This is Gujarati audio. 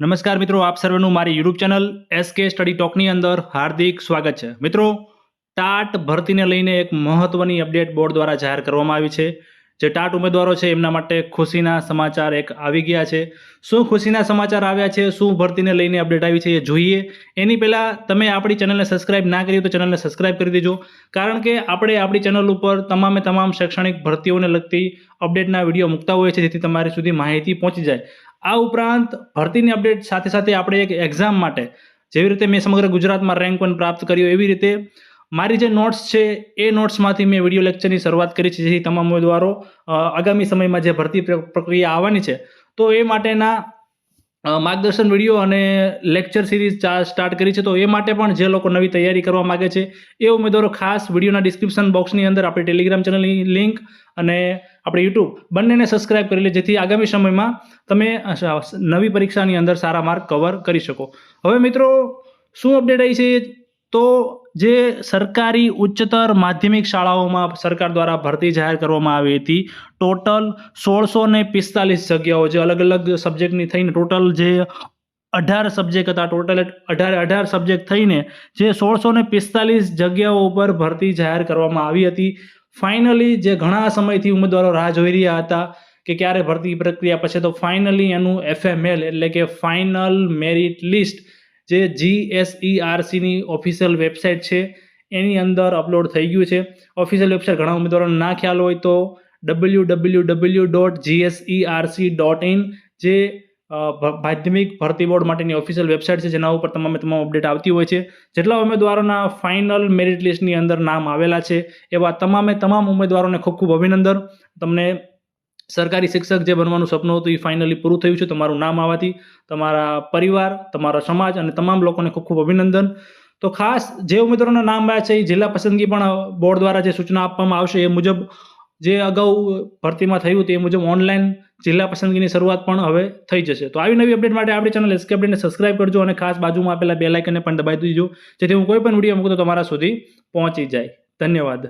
નમસ્કાર મિત્રો, આપ સર્વેનું મારી YouTube channel S K study ટોકની અંદર હાર્દિક સ્વાગત છે. મિત્રો ટાટ ભરતીને લઈને એક મહત્વની અપડેટ બોર્ડ દ્વારા જાહેર કરવામાં આવી છે. જે ટાટ ઉમેદવારો છે, એમના માટે ખુશીના સમાચાર એક આવી ગયા છે. શું ખુશીના સમાચાર આવ્યા છે? શું ભરતીને લઈને અપડેટ આવી છે એ જોઈએ. એની પહેલાં તમે આપણી ચેનલને સબસ્ક્રાઇબ ના કરી તો ચેનલને સબસ્ક્રાઇબ કરી દેજો. કારણ કે આપણે આપણી ચેનલ ઉપર તમામે તમામ શૈક્ષણિક ભરતીઓને લગતી અપડેટના વીડિયો મૂકતા હોઈએ છીએ, જેથી તમારી સુધી માહિતી પહોંચી જાય. આ ઉપરાંત ભરતીની અપડેટ સાથે સાથે આપણે એક એક્ઝામ માટે જેવી રીતે મેં સમગ્ર ગુજરાતમાં રેન્ક વન પ્રાપ્ત કર્યો એવી રીતે મારી જે નોટ્સ છે, એ નોટ્સમાંથી મેં વીડિયો લેક્ચરની શરૂઆત કરી છે, જેથી તમામ ઉમેદવારો આગામી સમયમાં જે ભરતી પ્ર- પ્રક્રિયા આવવાની છે, તો એ માટેના માર્ગદર્શન વીડિયો અને લેક્ચર સિરીઝ સ્ટાર્ટ કરી છે. તો એ માટે પણ જે લોકો નવી તૈયારી કરવા માગે છે, એ ઉમેદવારો ખાસ વિડીયોના ડિસ્ક્રિપ્શન બોક્સની અંદર આપણી ટેલિગ્રામ ચેનલની લિંક અને આપણે યુટ્યુબ બંનેને સબસ્ક્રાઇબ કરી લે જેથી આગામી સમયમાં તમે નવી પરીક્ષાની અંદર સારા માર્ક કવર કરી શકો. હવે મિત્રો, શું અપડેટ આવી છે? તો જે સરકારી ઉચ્ચતર માધ્યમિક શાળાઓમાં સરકાર દ્વારા ભરતી જાહેર કરવામાં આવી હતી, ટોટલ સોળસો ને પિસ્તાલીસ જગ્યાઓ જે અલગ અલગ સબ્જેક્ટની થઈને ટોટલ જે અઢાર સબ્જેક્ટ હતા, ટોટલ અઢાર અઢાર સબ્જેક્ટ થઈને જે સોળસો ને પિસ્તાલીસ જગ્યાઓ ઉપર ભરતી જાહેર કરવામાં આવી હતી. ફાઇનલી જે ઘણા સમયથી ઉમેદવારો રાહ જોઈ રહ્યા હતા કે ક્યારે ભરતી પ્રક્રિયા પછી તો ફાઇનલી એનું એફએમએલ એટલે કે ફાઇનલ મેરિટ લિસ્ટ જે જીએસઈઆરસીની ઓફિશિયલ વેબસાઇટ છે, એની અંદર અપલોડ થઈ ગયું છે. ઓફિશિયલ વેબસાઇટ ઘણા ઉમેદવારોને ના ખ્યાલ હોય તો W W W dot GSERC dot in જે માધ્યમિક ભરતી બોર્ડ માટેની ઓફિશિયલ વેબસાઇટ છે, જેના ઉપર તમામે તમામ અપડેટ આવતી હોય છે. જેટલા ઉમેદવારોના ફાઇનલ મેરિટ લિસ્ટની અંદર નામ આવેલા છે, એવા તમામે તમામ ઉમેદવારોને ખૂબ ખૂબ અભિનંદન. તમને સરકારી શિક્ષક જે બનવાનું સપનું હતું એ ફાઇનલી પૂરું થયું છે. તમારું નામ આવવાથી તમારા પરિવાર, તમારા સમાજ અને તમામ લોકોને ખૂબ ખૂબ અભિનંદન. તો ખાસ જે ઉમેદવારોના નામ આવ્યા છે એ જિલ્લા પસંદગી પણ બોર્ડ દ્વારા જે સૂચના આપવામાં આવશે એ મુજબ જે અગાઉ ભરતીમાં થયું એ મુજબ ઓનલાઈન જિલ્લા પસંદગીની શરૂઆત પણ હવે થઈ જશે. તો આવી નવી અપડેટ માટે આપણી ચેનલ એસકે અપડેટને સબસ્ક્રાઇબ કરજો અને ખાસ બાજુમાં આપેલા બે લાઇકને પણ દબાવી દીજો. જેથી હું કોઈ પણ વીડિયો મૂકું તો તમારા સુધી પહોંચી જાય. ધન્યવાદ.